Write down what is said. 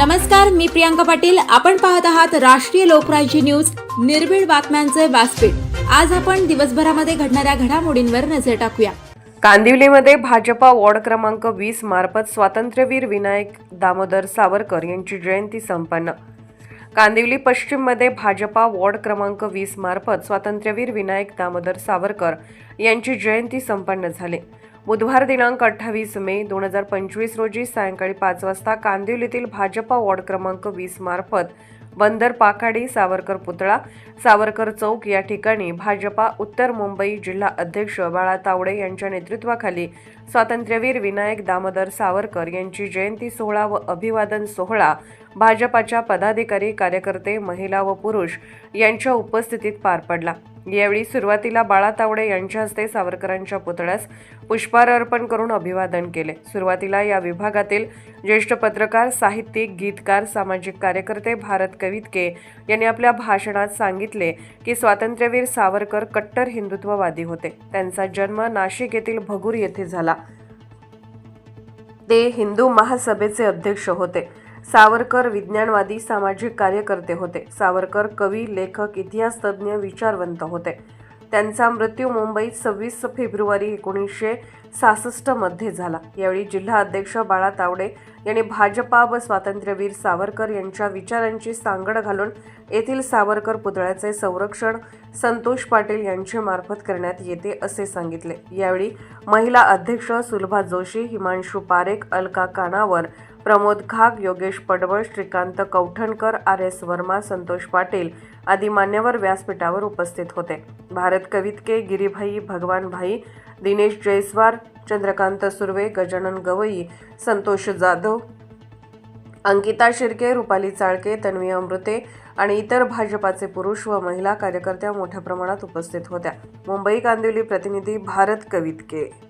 नमस्कार मी प्रियांका पाटील. आपण पाहत आहात राष्ट्रीय लोकराज्य न्यूज. निर्भीड बातम्यांचे व्यासपीठ. आज आपण दिवसभरामध्ये घडणाऱ्या घडामोडींवर नजर टाकूया. कांदिवलीमध्ये भाजपा वॉर्ड क्रमांक वीस मार्फत स्वातंत्र्यवीर विनायक दामोदर सावरकर यांची जयंती संपन्न. कांदिवली पश्चिममध्ये भाजपा वॉर्ड क्रमांक वीस मार्फत स्वातंत्र्यवीर विनायक दामोदर सावरकर यांची जयंती संपन्न झाली. बुधवार दिनांक अठ्ठावीस मे दोन हजार पंचवीस रोजी सायंकाळी पाच वाजता कांदिवलीतील भाजपा वॉर्ड क्रमांक वीस मार्फत बंदर पाखाडी सावरकर पुतळा सावरकर चौक या ठिकाणी भाजपा उत्तर मुंबई जिल्हा अध्यक्ष बाळा तावडे यांच्या नेतृत्वाखाली स्वातंत्र्यवीर विनायक दामोदर सावरकर यांची जयंती सोहळा व अभिवादन सोहळा भाजपाच्या पदाधिकारी कार्यकर्ते महिला व पुरुष यांच्या उपस्थितीत पार पडला. यावेळी सुरुवातीला बाळा तावडे यांच्या हस्ते सावरकरांच्या पुतळ्यास पुष्पार अर्पण करून अभिवादन केले. सुरुवातीला या विभागातील ज्येष्ठ पत्रकार साहित्यिक गीतकार सामाजिक कार्यकर्ते भारत कवितके यांनी आपल्या भाषणात सांगितले की स्वातंत्र्यवीर सावरकर कट्टर हिंदुत्ववादी होते. त्यांचा जन्म नाशिक येथील भगूर येथे झाला. ते हिंदू महासभेचे अध्यक्ष होते. सावरकर विज्ञानवादी सामाजिक कार्यकर्ते होते. सावरकर कवी लेखक इतिहासतज्ज्ञ विचारवंत होते. त्यांचा मृत्यू मुंबईत सव्वीस फेब्रुवारी एकोणीसशे सहासष्टमध्ये झाला. यावेळी जिल्हा अध्यक्ष बाळा तावडे यांनी भाजपा व स्वातंत्र्यवीर सावरकर यांच्या विचारांची सांगड घालून येथील सावरकर पुतळ्याचे संरक्षण संतोष पाटील यांच्यामार्फत करण्यात येते असे सांगितले. यावेळी महिला अध्यक्ष सुलभा जोशी हिमांशू पारेख अलका कानावर प्रमोद घाग योगेश पडवळ श्रीकांत कौठणकर आर एस वर्मा संतोष पाटील आदी मान्यवर व्यासपीठावर उपस्थित होते. भारत कवितके गिरीभाई भगवान भाई दिनेश जयस्वार चंद्रकांत सुर्वे गजानन गवई संतोष जाधव अंकिता शिर्के रुपाली चाळके तन्वी अमृते आणि इतर भाजपाचे पुरुष व महिला कार्यकर्त्या मोठ्या प्रमाणात उपस्थित होत्या. मुंबई कांदिवली प्रतिनिधी भारत कवितके